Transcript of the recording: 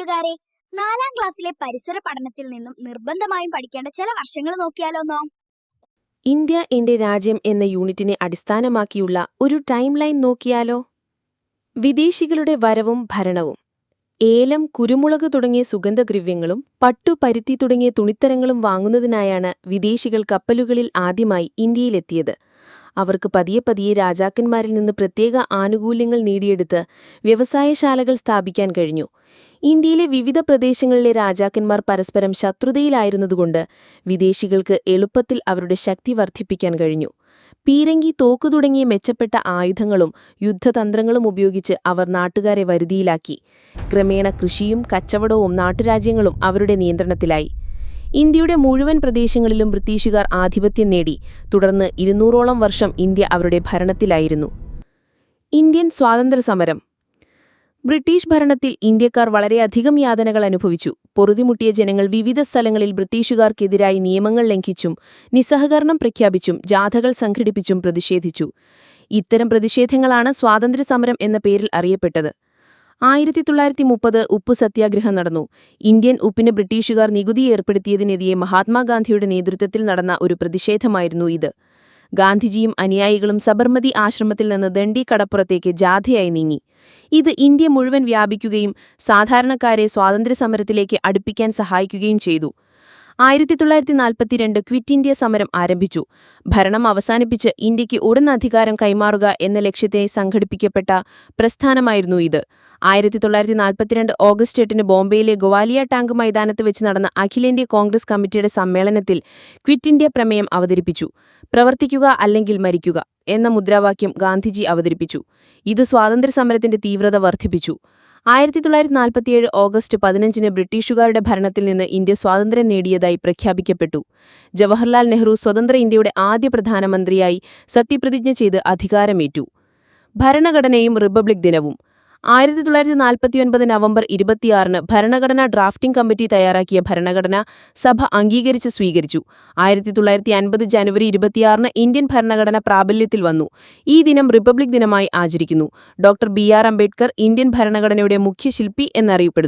കൂട്ടുകാരെ നാലാം ക്ലാസ്സിലെ പരിസര പഠനത്തിൽ നിന്നും നിർബന്ധമായും പഠിക്കേണ്ട ചില വർഷങ്ങൾ നോക്കിയാലോന്നോ ഇന്ത്യ എന്റെ രാജ്യം എന്ന യൂണിറ്റിനെ അടിസ്ഥാനമാക്കിയുള്ള ഒരു ടൈം ലൈൻ നോക്കിയാലോ? വിദേശികളുടെ വരവും ഭരണവും ഏലം കുരുമുളക് തുടങ്ങിയ സുഗന്ധദ്രവ്യങ്ങളും പട്ടു പരുത്തി തുടങ്ങിയ തുണിത്തരങ്ങളും വാങ്ങുന്നതിനായാണ് വിദേശികൾ കപ്പലുകളിൽ ആദ്യമായി ഇന്ത്യയിലെത്തിയത്. അവർക്ക് പതിയെ പതിയെ രാജാക്കന്മാരിൽ നിന്ന് പ്രത്യേക ആനുകൂല്യങ്ങൾ നേടിയെടുത്ത് വ്യവസായശാലകൾ സ്ഥാപിക്കാൻ കഴിഞ്ഞു. ഇന്ത്യയിലെ വിവിധ പ്രദേശങ്ങളിലെ രാജാക്കന്മാർ പരസ്പരം ശത്രുതയിലായിരുന്നതുകൊണ്ട് വിദേശികൾക്ക് എളുപ്പത്തിൽ അവരുടെ ശക്തി വർദ്ധിപ്പിക്കാൻ കഴിഞ്ഞു. പീരങ്കി തോക്കു തുടങ്ങിയ മെച്ചപ്പെട്ട ആയുധങ്ങളും യുദ്ധതന്ത്രങ്ങളും ഉപയോഗിച്ച് അവർ നാട്ടുകാരെ വരുതിയിലാക്കി. ക്രമേണ കൃഷിയും കച്ചവടവും നാട്ടുരാജ്യങ്ങളും അവരുടെ നിയന്ത്രണത്തിലായി. ഇന്ത്യയുടെ മുഴുവൻ പ്രദേശങ്ങളിലും ബ്രിട്ടീഷുകാർ ആധിപത്യം നേടി. തുടർന്ന് ഇരുന്നൂറോളം വർഷം ഇന്ത്യ അവരുടെ ഭരണത്തിലായിരുന്നു. ഇന്ത്യൻ സ്വാതന്ത്ര്യസമരം. ബ്രിട്ടീഷ് ഭരണത്തിൽ ഇന്ത്യക്കാർ വളരെയധികം യാതനകൾ അനുഭവിച്ചു. പൊറുതിമുട്ടിയ ജനങ്ങൾ വിവിധ സ്ഥലങ്ങളിൽ ബ്രിട്ടീഷുകാർക്കെതിരായി നിയമങ്ങൾ ലംഘിച്ചും നിസ്സഹകരണം പ്രഖ്യാപിച്ചും ജാഥകൾ സംഘടിപ്പിച്ചും പ്രതിഷേധിച്ചു. ഇത്തരം പ്രതിഷേധങ്ങളാണ് സ്വാതന്ത്ര്യസമരം എന്ന പേരിൽ അറിയപ്പെട്ടത്. ആയിരത്തി തൊള്ളായിരത്തി മുപ്പത് ഉപ്പ് സത്യാഗ്രഹം നടന്നു. ഇന്ത്യൻ ഉപ്പിന് ബ്രിട്ടീഷുകാർ നികുതി ഏർപ്പെടുത്തിയതിനെതിരെ മഹാത്മാഗാന്ധിയുടെ നേതൃത്വത്തിൽ നടന്ന ഒരു പ്രതിഷേധമായിരുന്നു ഇത്. ഗാന്ധിജിയും അനുയായികളും സബർമതി ആശ്രമത്തിൽ നിന്ന് ദണ്ഡി കടപ്പുറത്തേക്ക് ജാഥയായി നീങ്ങി. ഇത് ഇന്ത്യ മുഴുവൻ വ്യാപിക്കുകയും സാധാരണക്കാരെ സ്വാതന്ത്ര്യസമരത്തിലേക്ക് അടുപ്പിക്കാൻ സഹായിക്കുകയും ചെയ്തു. ആയിരത്തി തൊള്ളായിരത്തി നാൽപ്പത്തിരണ്ട് ക്വിറ്റ് ഇന്ത്യ സമരം ആരംഭിച്ചു. ഭരണം അവസാനിപ്പിച്ച് ഇന്ത്യയ്ക്ക് ഉടൻ അധികാരം കൈമാറുക എന്ന ലക്ഷ്യത്തെ സംഘടിപ്പിക്കപ്പെട്ട പ്രസ്ഥാനമായിരുന്നു ഇത്. ആയിരത്തി തൊള്ളായിരത്തി നാൽപ്പത്തിരണ്ട് ഓഗസ്റ്റ് എട്ടിന് ബോംബെയിലെ ഗോവാലിയ ടാങ്ക് മൈതാനത്ത് വെച്ച് നടന്ന അഖിലേന്ത്യാ കോൺഗ്രസ് കമ്മിറ്റിയുടെ സമ്മേളനത്തിൽ ക്വിറ്റ് ഇന്ത്യ പ്രമേയം അവതരിപ്പിച്ചു. പ്രവർത്തിക്കുക അല്ലെങ്കിൽ മരിക്കുക എന്ന മുദ്രാവാക്യം ഗാന്ധിജി അവതരിപ്പിച്ചു. ഇത് സ്വാതന്ത്ര്യ സമരത്തിന്റെ തീവ്രത വർദ്ധിപ്പിച്ചു. ആയിരത്തി തൊള്ളായിരത്തി നാൽപ്പത്തിയേഴ് ഓഗസ്റ്റ് പതിനഞ്ചിന് ബ്രിട്ടീഷുകാരുടെ ഭരണത്തിൽ നിന്ന് ഇന്ത്യ സ്വാതന്ത്ര്യം നേടിയതായി പ്രഖ്യാപിക്കപ്പെട്ടു. ജവഹർലാൽ നെഹ്റു സ്വതന്ത്ര ഇന്ത്യയുടെ ആദ്യ പ്രധാനമന്ത്രിയായി സത്യപ്രതിജ്ഞ ചെയ്ത് അധികാരമേറ്റു. ഭരണഘടനയും റിപ്പബ്ലിക് ദിനവും ആയിരത്തി തൊള്ളായിരത്തി നാൽപ്പത്തിയൊൻപത് നവംബർ ഇരുപത്തിയാറിന് ഭരണഘടനാ ഡ്രാഫ്റ്റിംഗ് കമ്മിറ്റി തയ്യാറാക്കിയ ഭരണഘടന സഭ അംഗീകരിച്ച് സ്വീകരിച്ചു. ആയിരത്തി തൊള്ളായിരത്തി അൻപത് ജനുവരി ഇരുപത്തിയാറിന് ഇന്ത്യൻ ഭരണഘടന പ്രാബല്യത്തിൽ വന്നു. ഈ ദിനം റിപ്പബ്ലിക് ദിനമായി ആചരിക്കുന്നു. Doctor B R Ambedkar Indian ഭരണഘടനയുടെ മുഖ്യശില്പി എന്നറിയപ്പെടുന്നു.